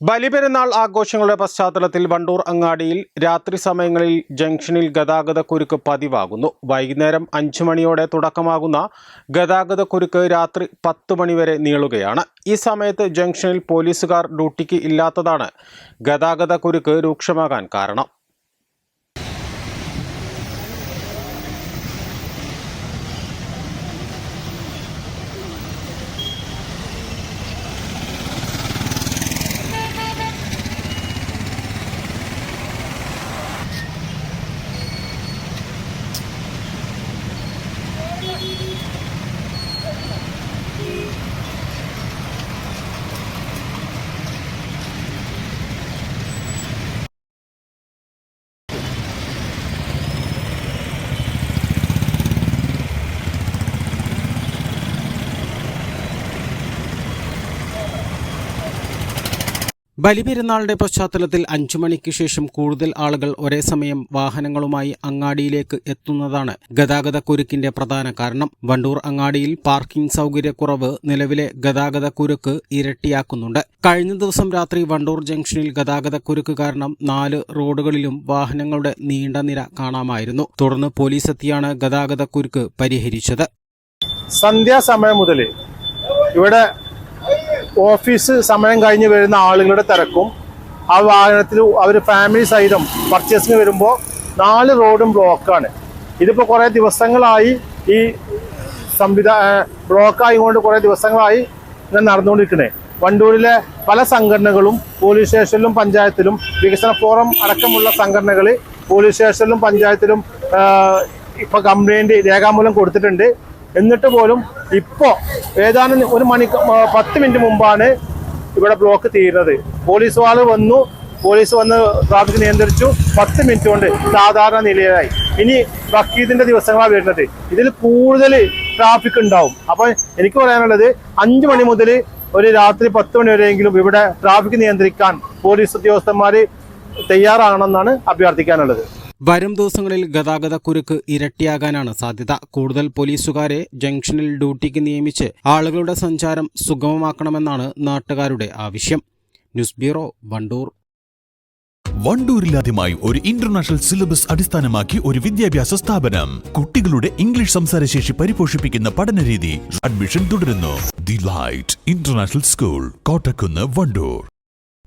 Baliperunnal ആഘോഷങ്ങളുടെ പശ്ചാത്തലത്തിൽ വണ്ടൂർ അങ്ങാടിയിൽ രാത്രി സമയങ്ങളിൽ ജംഗ്ഷനിൽ ഗതാഗത കുരുക്ക് പതിവാകുന്നു. വൈകുന്നേരം അഞ്ചു മണിയോടെ തുടക്കമാകുന്ന ഗതാഗത കുരുക്ക് രാത്രി പത്ത് മണിവരെ നീളുകയാണ്. ഈ സമയത്ത് ജംഗ്ഷനിൽ പോലീസുകാർ ഡ്യൂട്ടിക്ക് ഇല്ലാത്തതാണ് ഗതാഗത കുരുക്ക് രൂക്ഷമാകാൻ കാരണം. Thank you. ബലിപെരുന്നാളിന്റെ പശ്ചാത്തലത്തിൽ അഞ്ചു മണിക്ക് ശേഷം കൂടുതൽ ആളുകൾ ഒരേ സമയം വാഹനങ്ങളുമായി അങ്ങാടിയിലേക്ക് എത്തുന്നതാണ് ഗതാഗത കുരുക്കിന്റെ പ്രധാന കാരണം. വണ്ടൂർ അങ്ങാടിയിൽ പാർക്കിംഗ് സൗകര്യക്കുറവ് നിലവിലെ ഗതാഗത കുരുക്ക് ഇരട്ടിയാക്കുന്നുണ്ട്. കഴിഞ്ഞ ദിവസം രാത്രി വണ്ടൂർ ജംഗ്ഷനിൽ ഗതാഗത കുരുക്ക് കാരണം നാല് റോഡുകളിലും വാഹനങ്ങളുടെ നീണ്ട നിര കാണാമായിരുന്നു. തുടർന്ന് പോലീസ് എത്തിയാണ് ഗതാഗത കുരുക്ക് പരിഹരിച്ചത്. സന്ധ്യാസമയം മുതൽ ഇവിടെ ഓഫീസ് സമയം കഴിഞ്ഞ് വരുന്ന ആളുകളുടെ തിരക്കും ആ വാഹനത്തിൽ അവർ ഫാമിലി സഹിതം പർച്ചേസിന് വരുമ്പോൾ നാല് റോഡും ബ്ലോക്കാണ് ഇതിപ്പോൾ കുറേ ദിവസങ്ങളായി ഈ സംവിധാ ബ്ലോക്കായിക്കൊണ്ട് കുറേ ദിവസങ്ങളായി ഇങ്ങനെ നടന്നുകൊണ്ടിരിക്കണേ വണ്ടൂരിലെ പല സംഘടനകളും പോലീസ് സ്റ്റേഷനിലും പഞ്ചായത്തിലും വികസന ഫോറം അടക്കമുള്ള സംഘടനകൾ പോലീസ് സ്റ്റേഷനിലും പഞ്ചായത്തിലും ഇപ്പൊ കംപ്ലൈന്റ് രേഖാമൂലം കൊടുത്തിട്ടുണ്ട്. എന്നിട്ട് പോലും ഇപ്പോ ഏതാനും ഒരു മണി പത്ത് മിനിറ്റ് മുമ്പാണ് ഇവിടെ ബ്ലോക്ക് തീരുന്നത്. പോലീസ് വാൾ വന്നു. പോലീസ് വന്ന് ട്രാഫിക് നിയന്ത്രിച്ചു. പത്ത് മിനിറ്റ് കൊണ്ട് സാധാരണ നിലയിലായി. ഇനി ബക്കീദിന്റെ ദിവസങ്ങളാണ് വരുന്നത്. ഇതിൽ കൂടുതൽ ട്രാഫിക് ഉണ്ടാവും. അപ്പൊ എനിക്ക് പറയാനുള്ളത് അഞ്ചു മണി മുതൽ ഒരു രാത്രി പത്ത് മണി വരെയെങ്കിലും ഇവിടെ ട്രാഫിക് നിയന്ത്രിക്കാൻ പോലീസ് ഉദ്യോഗസ്ഥന്മാർ തയ്യാറാകണമെന്നാണ് അഭ്യർത്ഥിക്കാനുള്ളത്. വരും ദിവസങ്ങളിൽ ഗതാഗത കുരുക്ക് ഇരട്ടിയാകാനാണ് സാധ്യത. കൂടുതൽ പോലീസുകാരെ ജംഗ്ഷനിൽ ഡ്യൂട്ടിക്ക് നിയമിച്ച് ആളുകളുടെ സഞ്ചാരം സുഗമമാക്കണമെന്നാണ് നാട്ടുകാരുടെ ആവശ്യം. News bureau Wandoor. വണ്ടൂരിലാദ്യമായി ഒരു ഇന്റർനാഷണൽ സിലബസ് അടിസ്ഥാനമാക്കി ഒരു വിദ്യാഭ്യാസ സ്ഥാപനം. കുട്ടികളുടെ ഇംഗ്ലീഷ് സംസാരശേഷി പരിപോഷിപ്പിക്കുന്ന പഠനരീതി അഡ്മിഷൻ തുടരുന്നു. The light international school Kottakkunnu Wandoor.